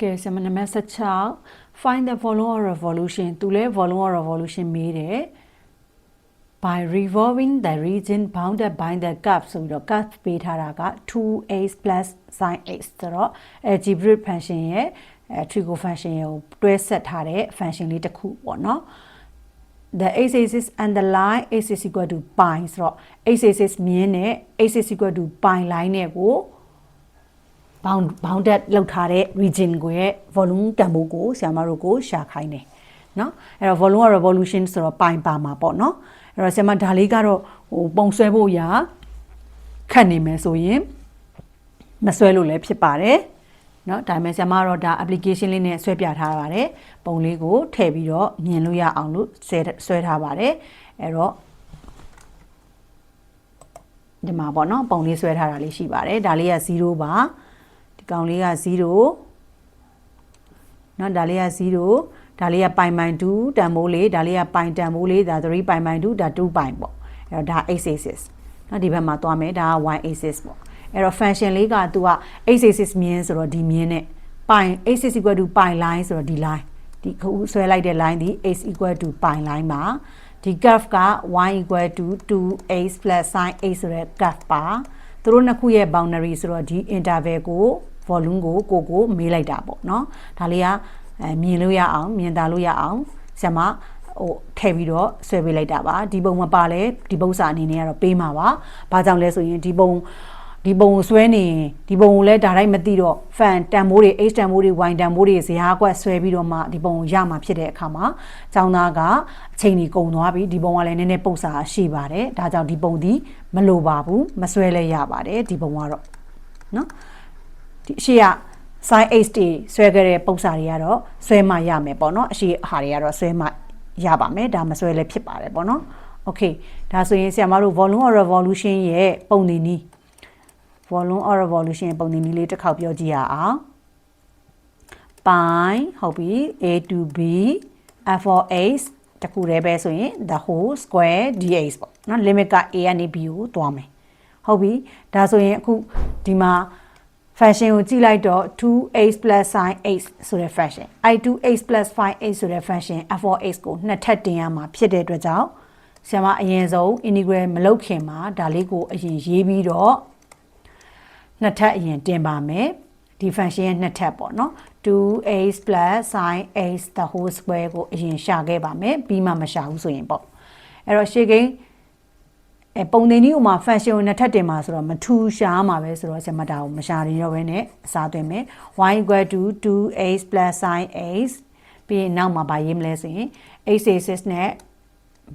ကဲဆမနံပါတ်16 find the volume of revolution သူလဲ volume of revolution မေးတယ် by revolving the region bounded by the curve ဆိုပြီးတော့ curve ပေးထားတာက 2x sin x ဆိုတော့ algebraic function ရဲ့အဲ trigo function ရဲ့ကိုတွဲဆက်ထားတဲ့ function လေးတစ်ခုပေါ့နော် the x axis and the line x is equal to pi ဆိုတော့ x axis မြင်းနဲ့ x is equal to pi line နဲ့ကို bound bounded လောက်ထားတဲ့ region ကိုရဲ့ volume တန်ဖိုးကိုဆရာမတို့ကိုရှာခိုင်းတယ်เนาะအဲ့တော့ volume of revolution ဆိုတော့ pi ပါမှာပေါ့เนาะအဲ့တော့ဆရာမဒါလေးကတော့ဟိုပုံဆွဲဖို့ရာခတ်နေမယ်ဆိုရင်မဆွဲလို့လည်းဖြစ်ပါတယ်เนาะဒါပေမဲ့ဆရာမကတော့ဒါ application လေးနဲ့ဆွဲပြထားပါတယ်ပုံလေးကိုထည့်ပြီးတော့မြင်လို့ရအောင်လို့ဆွဲဆွဲထားပါတယ်အဲ့တော့ဒီမှာပေါ့နော်ပုံလေးဆွဲထားတာလေးရှိပါတယ်ဒါလေးက0ပါဒီ ကောင်လေးက0နော်ဒါလေးက0ဒါလေးကပိုင်ပိုင်2တန်မိုးလေးဒါလေးကပိုင်တန်မိုးလေးဒါ3ပိုင်ပိုင်2ဒါ2ပိုင်ပေါ့အဲ့တော့ဒါ x axis နော်ဒီဘက်မှာသွားမယ်ဒါက y axis ပေါ့အဲ့တော့ function လေးကသူက x axis မြင်းဆိုတော့ဒီမြင်းနဲ့ပိုင် x is equal to ပိုင် line ဆိုတော့ဒီ line ဒီခုဆွဲလိုက်တဲ့ line ဒီ x equal to ပိုင် line ပါဒီ curve က y equal to 2x sin x ဆိုတဲ့ curve ပါ သူတို့နှစ်ခုရဲ့ boundary ဆိုတော့ဒီ interval ကို volume ကိုကိုကိုမေးလိုက်တာပေါ့เนาะဒါလေးကအဲမြင်လို့ရအောင်မြင်သာလို့ရအောင်ဆရာမဟိုထည့်ပြီးတော့ဆွဲပေးလိုက်တာပါဒီပုံမပါလဲဒီပုံစာအနေနဲ့ကတော့ပေးမှာပါဘာကြောင့်လဲဆိုရင်ဒီပုံ ဒီပုံကိုဆွဲနေရင်ဒီပုံကိုလည်းဒါတိုင်းမသိတော့ fan တန်မိုးတွေ h တန်မိုးတွေ y တန်မိုးတွေဇရာကွက်ဆွဲပြီးတော့မှဒီပုံကိုရမှာဖြစ်တဲ့အခါမှာចောင်းသားကအချိန်ကြီးကုန်သွားပြီဒီပုံကလည်းနည်းနည်းပုတ်စာရှိပါတယ်ဒါကြောင့်ဒီပုံဒီမလိုပါဘူးမဆွဲလဲရပါတယ်ဒီပုံကတော့နော်ဒီအရှိက sin h တွေဆွဲခဲ့တဲ့ပုံစာတွေကတော့ဆွဲမှရမယ်ပေါ့နော်အရှိဟာတွေကတော့ဆွဲမှရပါမယ်ဒါမဆွဲလဲဖြစ်ပါတယ်ပေါ့နော် okay ဒါဆိုရင်ဆရာမတို့ volume of revolution ရဲ့ပုံနေနည်း volume of revolution ပုံနေနည်းလေးတစ်ခေါက်ပြောကြည့်ရအောင် pi ဟုတ်ပြီ a to b f of x တခုတည်းပဲဆိုရင် the whole square dx ပေါ့နော် limit က a ကနေ b ကိုတွားမယ်ဟုတ်ပြီဒါဆိုရင်အခုဒီမှာ function ကိုကြည့်လိုက်တော့ 2x sin x ဆိုတဲ့ function i 2x 5x ဆိုတဲ့ function f of x ကိုနှစ်ထပ်တင်ရမှာဖြစ်တဲ့အတွက်ကြောင့်ဆရာမအရင်ဆုံး integral မလုပ်ခင်မှာဒါလေးကိုအရင်ရေးပြီးတော့ နှစ်ထပ်အရင်တင်ပါမယ်ဒီ function ရဲ့နှစ်ထပ်ပေါ့နော် 2x sin x the whole square ကိုအရင်ရှာခဲ့ပါမယ်ပြီးမှမရှာဘူးဆိုရင်ပေါ့အဲ့တော့ရှေ့ကိန်းအဲပုံသင်ကြီးဥမာ function ကိုနှစ်ထပ်တင်မှာဆိုတော့မထူရှားမှာပဲဆိုတော့ဆရာမတာကိုမရှာရင်တော့ဘဲနဲ့အစားသွင်းမယ် y equal to 2x sin x ပြီးရင်နောက်မှာဗာရေးမလဲဆိုရင် x axis နဲ့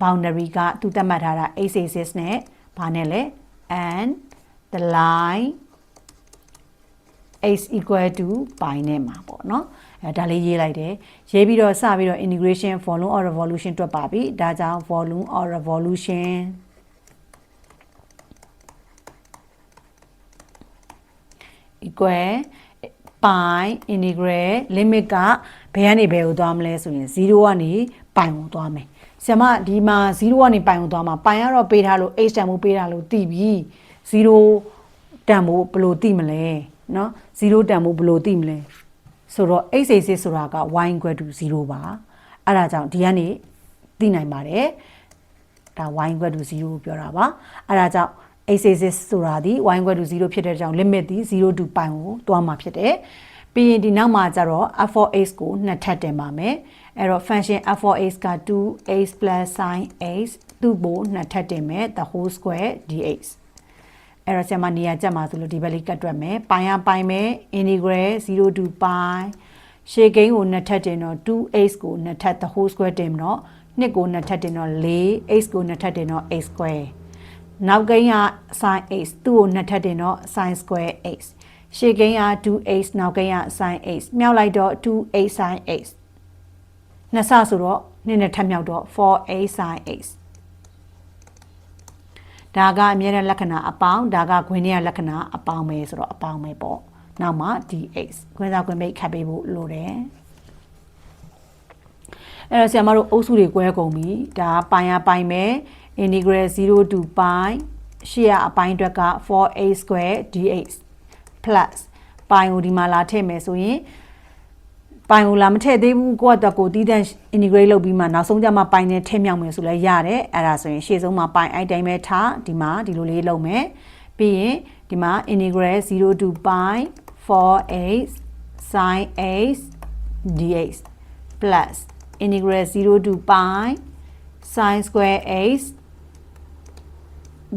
boundary ကသူသတ်မှတ်ထားတာ x axis နဲ့ဘာနဲ့လဲ and the line x equal to pi နဲ့မှာပေါ့เนาะအဲဒါလေးရေးလိုက်တယ်ရေးပြီးတော့စပြီးတော့ integration volume or revolution တွက်ပါပြီဒါကြောင့် volume or revolution equal pi integral limit ကဘယ်ကနေဘယ်ကိုသွားမလဲဆိုရင်0ကနေ pi ကိုသွားမယ်ဆရာမဒီမှာ0ကနေ pi ကိုသွားမှာ pi ကတော့ပေးထားလို့ h တန်ဖိုးပေးထားလို့တည်ပြီ0တန်ဖိုးဘယ်လိုတည်မလဲ နော်0တန်မိုးဘယ်လိုသိမလဲဆိုတော့ x86 ဆိုတာက y = 0ပါအဲ့ဒါကြောင့်ဒီကနေသိနိုင်ပါတယ်ဒါ y = 0ကိုပြောတာပါအဲ့ဒါကြောင့် x86 ဆိုတာဒီ y = 0ဖြစ်တဲ့ကြောင့် limit ဒီ0 to pi ကိုတွားမှာဖြစ်တယ်ပြီးရင်ဒီနောက်မှာကျတော့ f4x ကိုနှစ်ထပ်တင်ပါမယ်အဲ့တော့ function f4x က 2x sin x သူ့ကိုနှစ်ထပ်တင်မယ် the whole square dx အဲ့တော့ဆရာမနေရာကြက်မှာဆိုလို့ဒီဘက်လေးကတ်တွက်မယ်ပိုင်ရပိုင်မယ် integral 0 to pi ရှေ့ကိန်းကိုနှစ်ထပ်တင်တော့ 2x ကိုနှစ်ထပ် the whole square တင်တော့နှစ်ကိုနှစ်ထပ်တင်တော့ 4 x ကိုနှစ်ထပ်တင်တော့ x square နောက်ကိန်းက sin x သူ့ကိုနှစ်ထပ်တင်တော့ sin square x ရှေ့ကိန်းက 2x နောက်ကိန်းက sin x မြောက်လိုက်တော့ 2x sin x နှစ်ဆဆိုတော့နှစ်နဲ့ထပ်မြောက်တော့ 4x sin x ဒါကအမြဲတမ်းလက္ခဏာအပေါင်းဒါကခွင်းရလက္ခဏာအပေါင်းပဲဆိုတော့အပေါင်းပဲပေါ့နောက်မှ dx ခွင်းစားခွင်းမိတ်ခတ်ပေးဖို့လိုတယ်အဲ့တော့ဆရာမတို့အုပ်စုတွေ꿰ကုန်ပြီဒါပိုင်ရပိုင်မယ် integral 0 to pi ရှေ့ကအပိုင်းအတွက်က 4a square dx plus pi ကိုဒီမှာလာထည့်မယ်ဆိုရင် ပိုင်ကိုလာမထည့်သေးဘူးကိုယ့်အတွက်ကိုတီးတန့် integrate လုပ်ပြီးမှနောက်ဆုံးကျမှပိုင်နဲ့ထည့်မြောက်မယ်ဆိုလဲရတယ်အဲ့ဒါဆိုရင်ရှေ့ဆုံးမှာပိုင် item ပဲထားဒီမှာဒီလိုလေးလုပ်မယ်ပြီးရင်ဒီမှာ integrate 0 to pi 4x sin x dx plus integrate 0 to pi sin square x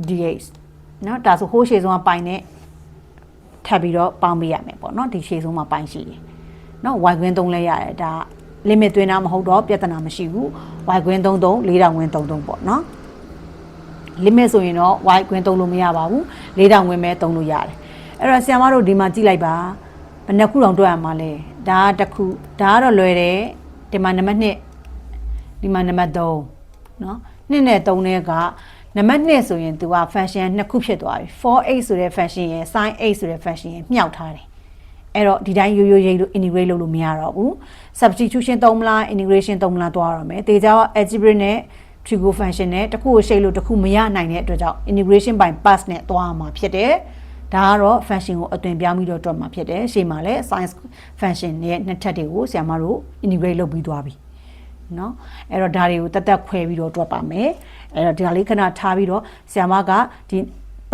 dx เนาะဒါဆိုဟိုးရှေ့ဆုံးကပိုင်နဲ့ထပ်ပြီးတော့ပေါင်းပေးရမယ်ပေါ့เนาะဒီရှေ့ဆုံးမှာပိုင်ရှိတယ် เนาะ y ခွင်းသုံးလဲရတယ်ဒါ limit သွင်းတာမဟုတ်တော့ပြဿနာမရှိဘူး y ခွင်းသုံးသုံး4000ခွင်းသုံးသုံးပေါ့เนาะ limit ဆိုရင်တော့ y ခွင်းသုံးလို့မရပါဘူး4000ခွင်းပဲသုံးလို့ရတယ်အဲ့တော့ဆရာမတို့ဒီမှာကြည့်လိုက်ပါဘယ်နှခုတောင်တွက်ရမှာလဲဒါကတစ်ခုဒါကတော့လွယ်တယ်ဒီမှာနံပါတ်1ဒီမှာနံပါတ်3เนาะ2နဲ့3နဲ့ကနံပါတ်2ဆိုရင် तू က function နှစ်ခုဖြစ်သွားပြီ for8 ဆိုတဲ့ function ရယ် sin 8ဆိုတဲ့ function ရယ်မြှောက်ထားတယ် အဲ့တော့ဒီတိုင်းရိုးရိုးရိပ်လို့ integrate လုပ်လို့မရတော့ဘူး substitution သုံးမလား integration သုံးမလားသွားရမယ်တေချာ algebra နဲ့ trigo function နဲ့တစ်ခုကိုရှိတ်လို့တစ်ခုမရနိုင်တဲ့အတွက်ကြောင့် integration by pass နဲ့သွားရမှာဖြစ်တယ်ဒါကတော့ function ကိုအသွင်ပြောင်းပြီးတော့တွက်မှာဖြစ်တယ်ရှေ့မှာလည်း science function ရဲ့နှစ်ထပ်တွေကိုဆရာမတို့ integrate လုပ်ပြီးသွားပြီเนาะအဲ့တော့ဒါတွေကိုတက်တက်ခွဲပြီးတော့တွက်ပါမယ်အဲ့တော့ဒါလေးခဏထားပြီးတော့ဆရာမကဒီ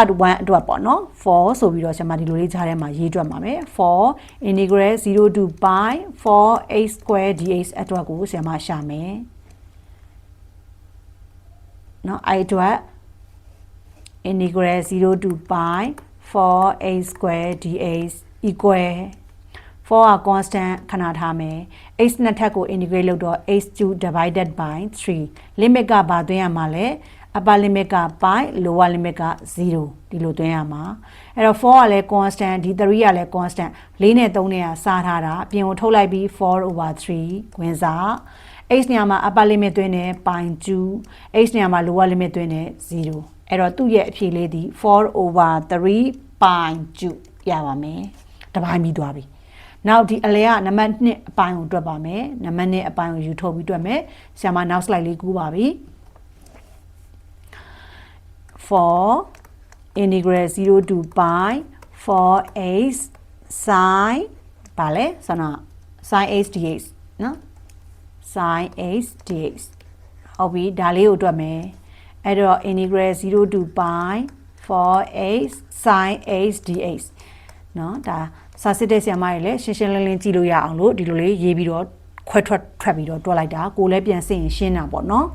part 1အတွက်ပေါ့နော်4ဆိုပြီးတော့ဆရာမဒီလိုလေးကြားထဲမှာရေးတွက်ပါမယ်4 integral 0 to pi 4 x square dx အတွက်ကိုဆရာမရှာမယ်နော်အဲ့အတွက် integral 0 to pi 4 x square dx equal 4က constant ခဏထားမယ် x နှစ်ထပ်ကို integrate လုပ်တော့ x2 divided by 3 limit ကဘာသွင်းရမှာလဲ upper limit က pi lower limit က0ဒီလိုသွင်းရမှာအဲ့တော့4ကလည်း constant ဒီ3ကလည်း constant 4နဲ့3နဲ့ကစားထားတာအပြင်ကိုထုတ်လိုက်ပြီး4 over 3ခွင်းစား x နေရာမှာ upper limit သွင်းတယ် pi 2 x နေရာမှာ lower limit သွင်းတယ်0အဲ့တော့သူ့ရဲ့အဖြေလေးဒီ4 over 3 pi 2ရပါမယ်တပိုင်းပြီးသွားပြီနောက်ဒီအလဲကနံပါတ်1အပိုင်းကိုတွက်ပါမယ်နံပါတ်1အပိုင်းကိုယူထုတ်ပြီးတွက်မယ်ဆရာမနောက် slide လေးကူးပါပြီ for integral 0 to pi for h sin ဗာလဲဆိုတော့ sin h dx နော် sin h dx ဟုတ်ပြီဒါလေးကိုတွက်မယ်အဲ့တော့ integral 0 to pi for h sin h dx နော်ဒါစာစစ်တဲ့ဆရာမတွေလည်းရှင်းရှင်းလင်းလင်းကြည့်လို့ရအောင်လို့ဒီလိုလေးရေးပြီးတော့ခွဲထွက်ထွက်ပြီးတော့တွက်လိုက်တာကိုလည်းပြန်စစ်ရင်ရှင်းတာပေါ့နော်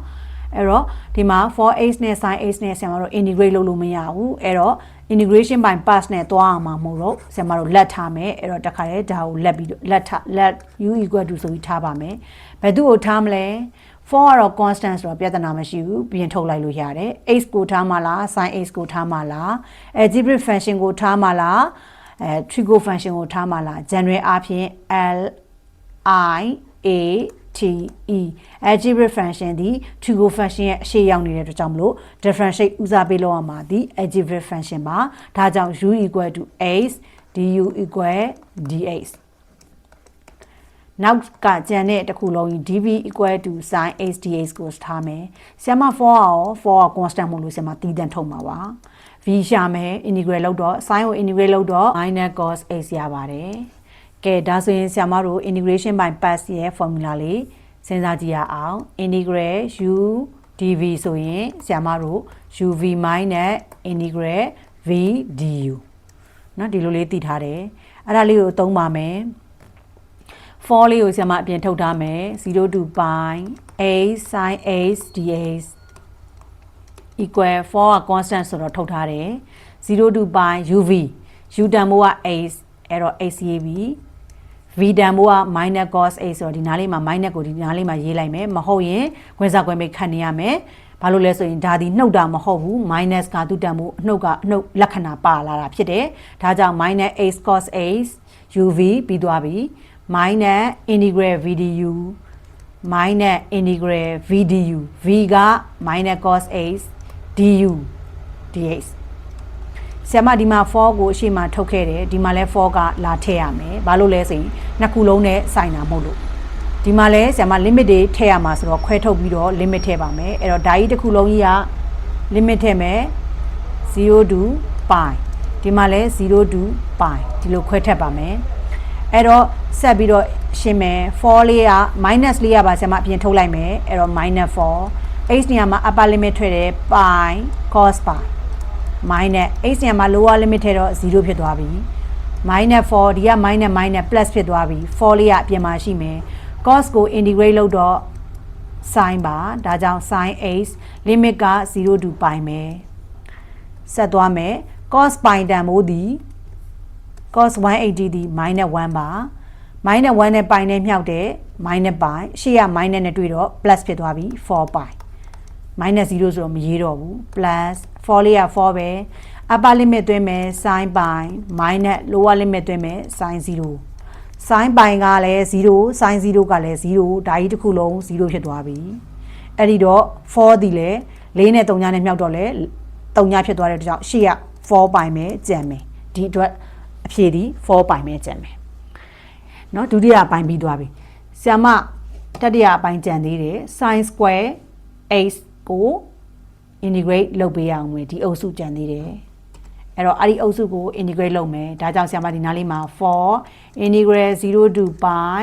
အဲ့တော့ဒီမှာ 4x နဲ့ sin x နဲ့ဆရာမတို့ integrate လုပ်လို့မရဘူးအဲ့တော့ integration by pass နဲ့သွားအောင်မှာမဟုတ်တော့ဆရာမတို့လက်ထားမယ်အဲ့တော့တခါလေဒါကိုလက်ပြီးတော့လက်ထားလက် u equal to ဆိုပြီးထားပါမယ်ဘယ်သူ့ကိုထားမလဲ4ကတော့ constant ဆိုတော့ပြဿနာမရှိဘူးပြင်ထုတ်လိုက်လို့ရတယ် x ကိုထားမှလား sin x ကိုထားမှလား algebraic function ကိုထားမှလားအဲ trigo function ကိုထားမှလား general အားဖြင့် l i a t e algebraic function ဒီ trigo function ရဲ့အရှေ့ရောက်နေတဲ့အတွက်ကြောင့်မလို့ differentiate ဦးစားပေးလို့ရမှာဒီ algebraic function ပါဒါကြောင့် u equal to x du equal dx နောက်ကကြံတဲ့တစ်ခုလုံးကြီး dv equal to sin x dx ကိုထားမယ်ဆရာမ4အောင်4က constant မို့လို့ဆရာမတည်တံ့ထုတ်မှာပါ v ရှာမယ် integral လုပ်တော့ sin ကို integrate လုပ်တော့ minus cos x ရပါတယ် ကဲဒါဆိုရင်ဆရာမတို့ integration by parts ရဲ့ formula လေးစဉ်းစားကြည့်ရအောင် integral u dv ဆိုရင်ဆရာမတို့ uv minus integral v du เนาะဒီလိုလေးတည်ထားတယ်အဲ့ဒါလေးကိုသုံးပါမယ်4လေးကိုဆရာမအပြင်ထုတ်ထားမယ်0 to pi a sin x dx equal 4က constant ဆိုတော့ထုတ်ထားတယ်0 to pi uv u တန်ဖိုးက x အဲ့တော့ xab v တန်ဖိုးက minus cos x ဆိုတော့ဒီနားလေးမှာ minus ကိုဒီနားလေးမှာရေးလိုက်မယ်မဟုတ်ရင်ခွဲစားခွဲမိတ်ခတ်နေရမယ်ဘာလို့လဲဆိုရင်ဒါဒီနှုတ်တာမဟုတ်ဘူး minus ကသူ့တန်ဖိုးအနှုတ်ကအနှုတ်လက္ခဏာပါလာတာဖြစ်တယ်ဒါကြောင့် minus x cos x uv ပြီးသွားပြီ minus integral vdu minus integral vdu v က minus cos x du dx ဆရာမဒီမှာ4ကိုအရှိမထုတ်ခဲ့တယ်ဒီမှာလဲ4ကလာထည့်ရမယ်ဘာလို့လဲဆိုရင်နှစ်ခုလုံးနဲ့ဆိုင်တာမဟုတ်လို့ဒီမှာလဲဆရာမ limit တွေထည့်ရမှာဆိုတော့ခွဲထုတ်ပြီးတော့ limit ထည့်ပါမယ်အဲ့တော့ဓာကြီးတစ်ခုလုံးကြီးက limit ထည့်မယ်0 to pi ဒီမှာလဲ0 to pi ဒီလိုခွဲထည့်ပါမယ်အဲ့တော့ဆက်ပြီးတော့ရှင်းမယ်4လေးက minus လေးရပါဆရာမအပြင်ထုတ်လိုက်မယ်အဲ့တော့ minus 4 h နေရာမှာ upper limit ထွက်တယ် pi cos pi minus h နေရာမှာ lower limit ထည့်တော့0ဖြစ်သွားပြီ minus 4ဒီက minus minus plus ဖြစ်သွားပြီ4လေးကအပြင်မှာရှိမယ် cos ကို integrate လုပ်တော့ sin ပါဒါကြောင့် sin h limit က0 to pi မယ်ဆက်သွားမယ် cos pi တန်မိုးသည် cos 180ဒီ minus 1ပါ minus 1နဲ့ pi နဲ့မြှောက်တဲ့ minus pi ရှေ့က minus နဲ့တွေ့တော့ plus ဖြစ်သွားပြီ4 pi minus 0ဆိုတော့မရေးတော့ဘူး plus 4လေးက4ပဲ upper limit သွင်းမယ် sin pi minus lower limit သွင်းမယ် sin 0 sin pi ကလည်း0 sin 0ကလည်း0ဒါကြီးတစ်ခုလုံး0ဖြစ်သွားပြီအဲ့ဒီတော့4ဒီလည်း4နဲ့3ညနဲ့မြှောက်တော့လဲ3ညဖြစ်သွားတဲ့အတွက်ကြောင့်ရှေ့က4 pi ပဲကျန်မယ်ဒီအတွက်အဖြေဒီ4 pi ပဲကျန်မယ်เนาะဒုတိယအပိုင်းပြီးသွားပြီဆ iam မတတိယအပိုင်းကျန်သေးတယ် sin square h ကို integrate လုပ်ပေးရအောင်မယ်ဒီအုပ်စုကျန်သေးတယ်အဲ့တော့အဲ့ဒီအုပ်စုကို integrate လုပ်မယ်ဒါကြောင့်ဆရာမဒီနားလေးမှာ4 integrate 0 to pi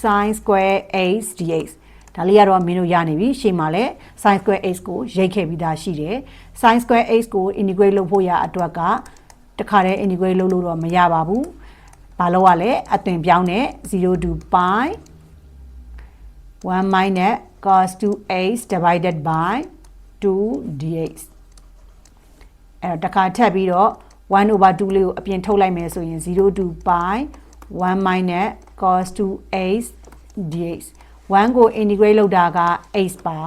sin square h dx ဒါလေးကတော့မင်းတို့ရနေပြီရှေ့မှာလည်း sin square h ကိုရိတ်ခဲ့ပြီးသားရှိတယ် sin square h ကို integrate လုပ်ဖို့ရအတွက်ကတခါတည်း integrate လုပ်လို့တော့မရပါဘူးဘာလို့ ਆ လဲအသွင်ပြောင်းတဲ့0 to pi 1 minus cos 2h divided by 2 dx အဲ့တော့တစ်ခါထပ်ပြီးတော့1 over 2လေးကိုအပြင်ထုတ်လိုက်မယ်ဆိုရင်0 to pi 1 minus cos 2h dx 1ကို integrate လုပ်တာက h ပါ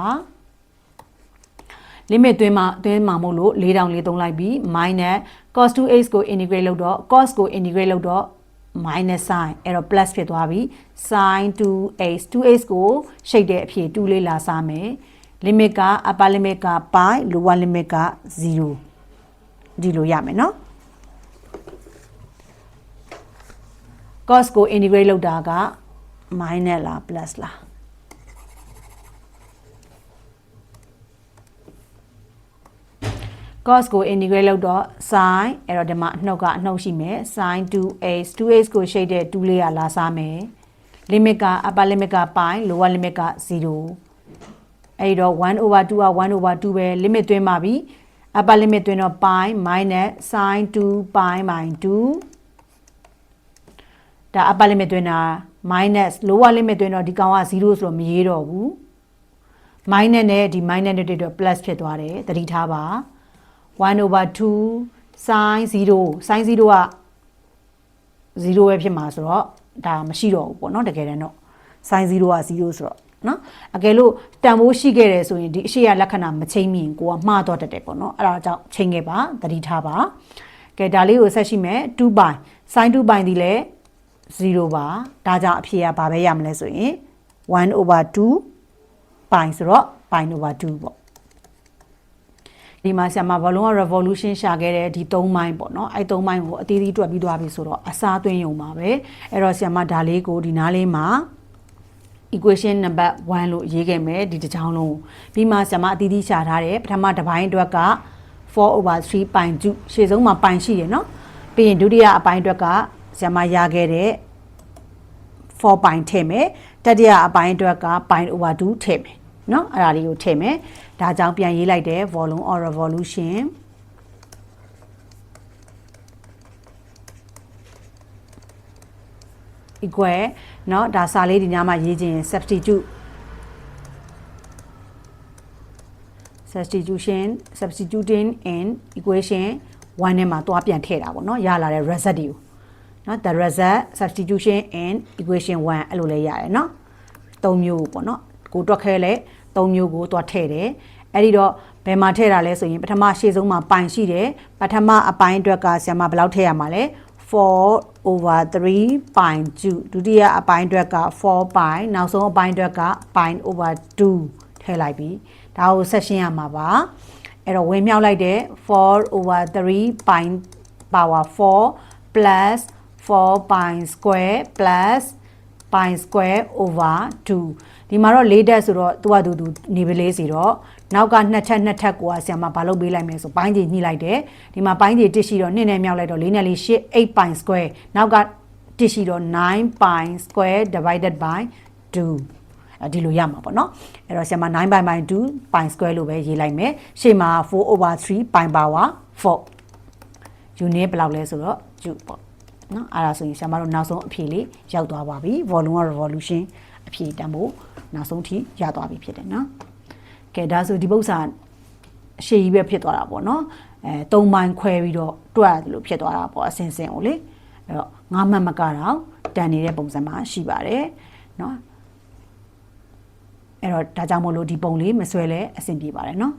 limit သွင်းမှာသွင်းမှာမို့လို့4000လေးသုံးလိုက်ပြီး minus cos 2h ကို integrate လုပ်တော့ cos ကို integrate လုပ်တော့ minus sin အဲ့တော့ plus ဖြစ်သွားပြီ sin 2h 2h ကိုရှိတ်တဲ့ အဖြစ်2လေးလာစားမယ် limit က upper limit က pi lower limit က0ဒီလိုရမယ်နော် cos ကို integrate လုပ်တာက minus လား plus လား cos ကို integrate လုပ်တော့ sin အဲ့တော့ဒီမှာအနှုတ်ကအနှုတ်ရှိမယ် sin 2h 2h ကိုရှိတ်တဲ့2လေးကလာစားမယ် limit က upper limit က pi lower limit က0 အဲ့တော့1 over 2က1 over 2ပဲ limit သွင်းပါပြီ upper limit သွင်းတော့ pi minus sin 2 pi minus 2ဒါ upper limit သွင်းတာ minus lower limit သွင်းတော့ဒီကောင်က0ဆိုတော့မရေးတော့ဘူး minus နဲ့ဒီ minus နဲ့တွေ့တော့ plus ဖြစ်သွားတယ်သတိထားပါ1 over 2 sin 0 sin 0က0ပဲဖြစ်မှာဆိုတော့ဒါမရှိတော့ဘူးပေါ့နော်တကယ်တမ်းတော့ sin 0က0ဆိုတော့ နော်အကယ်လို့တန်ဖိုးရှိခဲ့တယ်ဆိုရင်ဒီအရှိရလက္ခဏာမချိန်မြင်ကိုကမှားတော့တတ်တယ်ပေါ့နော်အဲ့ဒါကြောင့်ချိန်ခဲ့ပါသတိထားပါကဲဒါလေးကိုဆက်ရှိမယ်2 by sin 2 by ဒီလဲ0ပါဒါကြောင့်အဖြေကဘာပဲရမလဲဆိုရင်1 over 2 by ဆိုတော့ pi over 2ပေါ့ဒီမှာဆရာမဘလုံးက revolution ရှာခဲ့တဲ့ဒီ၃မိုင်းပေါ့နော်အဲ့၃မိုင်းကိုအသေးသေးတွက်ပြီးသွားပြီဆိုတော့အစားသွင်းရုံပါပဲအဲ့တော့ဆရာမဒါလေးကိုဒီနားလေးမှာ equation number 1လို့ရေးခဲ့မယ်ဒီတစ်ချောင်းလုံးပြီးမှဆရာမအသီးသီးရှာထားတယ်ပထမတစ်ပိုင်းအတွက်က4 over 3 pi 2ရှေ့ဆုံးမှာ pi ရှိတယ်နော်ပြီးရင်ဒုတိယအပိုင်းအတွက်ကဆရာမရခဲ့တဲ့4 pi ထည့်မယ်တတိယအပိုင်းအတွက်က pi over 2ထည့်မယ်နော်အဲ့ဒါလေးကိုထည့်မယ်ဒါကြောင့်ပြန်ရေးလိုက်တယ် volume or revolution equal เนาะဒါစာလေးဒီညမှာရေးခြင်း substitute substitution substituting in equation 1နဲ့မှာသွားပြန်ထည့်တာပေါ့เนาะရလာတဲ့ result တွေကိုเนาะ the result substitution in equation 1အဲ့လိုလေးရတယ်เนาะ၃မျိုးပေါ့เนาะကိုတွက်ခဲလဲ၃မျိုးကိုသွားထည့်တယ်အဲ့ဒီတော့ဘယ်မှာထည့်တာလဲဆိုရင်ပထမရှေ့ဆုံးမှာပိုင်ရှိတယ်ပထမအပိုင်းအတွက်ကဆရာမဘယ်လောက်ထည့်ရမှာလဲ4 over 3 pi 2ဒုတိယအပိုင်းအတွက်က4 pi နောက်ဆုံးအပိုင်းအတွက်က pi over 2ထည့်လိုက်ပြီဒါကိုဆက်ရှင်းရမှာပါအဲ့တော့ဝင်မြောက်လိုက်တဲ့4 over 3 pi power 4 plus 4 pi square plus pi square over 2 ဒီမှာတော့၄တက်ဆိုတော့သူကသူသူနေပလေးစီတော့နောက်ကနှစ်ထပ်နှစ်ထပ်ကိုကဆရာမဘာလုပ်ပေးလိုက်မလဲဆိုပိုင်းကြီးညှိလိုက်တယ်ဒီမှာပိုင်းကြီးတစ်ရှိတော့နှစ်နဲ့မြောက်လိုက်တော့၄နဲ့လေး8 8 pi square နောက်ကတစ်ရှိတော့9 pi square divided by 2အဲဒီလိုရမှာပေါ့နော်အဲ့တော့ဆရာမ9 pi by 2 pi square လို့ပဲရေးလိုက်မယ်ရှေ့မှာ4 over 3 pi power 4 unit ဘယ်လောက်လဲဆိုတော့ joule ပေါ့နော်အဲ့ဒါဆိုရင်ဆရာမတို့နောက်ဆုံးအဖြေလေးရောက်သွားပါပြီ volume က revolution အဖြေတန်ဖို့နောက်ဆုံးထိရသွားပြီဖြစ်တယ်နော်ကဲဒါဆိုဒီပု္ပ္ပစာအရှိကြီးပဲဖြစ်သွားတာပေါ့နော်အဲ၃ပိုင်းခွဲပြီးတော့တွက်ရတယ်လို့ဖြစ်သွားတာပေါ့အစင်စင်ကိုလေအဲ့တော့ငါးမှတ်မကတော့တန်နေတဲ့ပုံစံမှာရှိပါတယ်နော်အဲ့တော့ဒါကြောင့်မို့လို့ဒီပုံလေးမဆွဲလဲအဆင်ပြေပါတယ်နော်